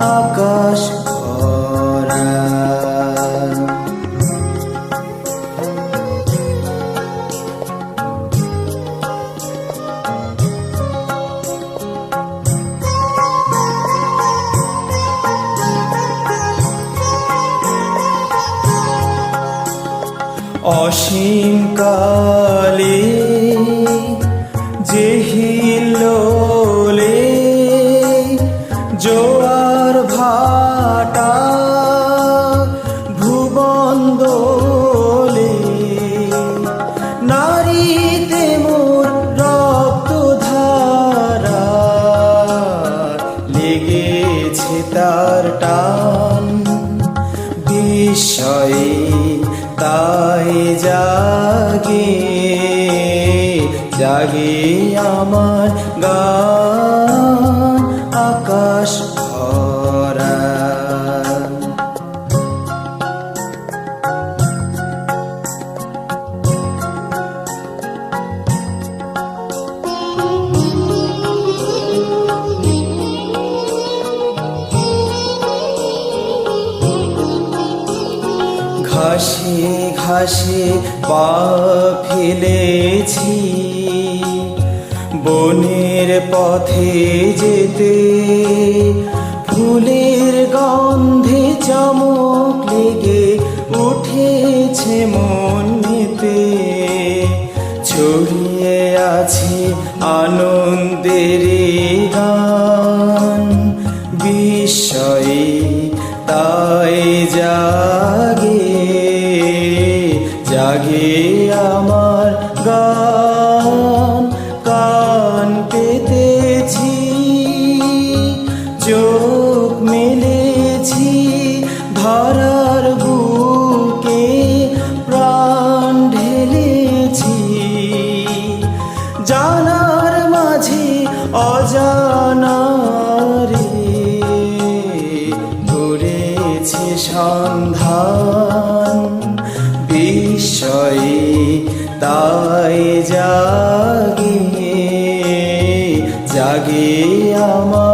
আকাশ ভরা। অসীম কালে জোয়ার ভাটা, ভুবন দোলে। নারীতে মোর রক্ত ধারা, লেগেছে তার টান। বিস্ময়ে তাই জাগে জাগে আমার গান। ঘাসে ঘাসে পা ফেলেছি। বনের পথে যেতে ফুলের গন্ধে চমক লেগে উঠেছে মনেতে ছড়িয়ে আছে আনন্দের গান, বিস্ময়ে জাগে আমার গান কান পেতেছি চোখ মেলেছি, ধরার বুকে প্রাণ ঢেলেছি। জানার মাঝে অজানারে ঘুরেছে সন্ধান বিস্ময়ে তাই জাগে জাগে আমার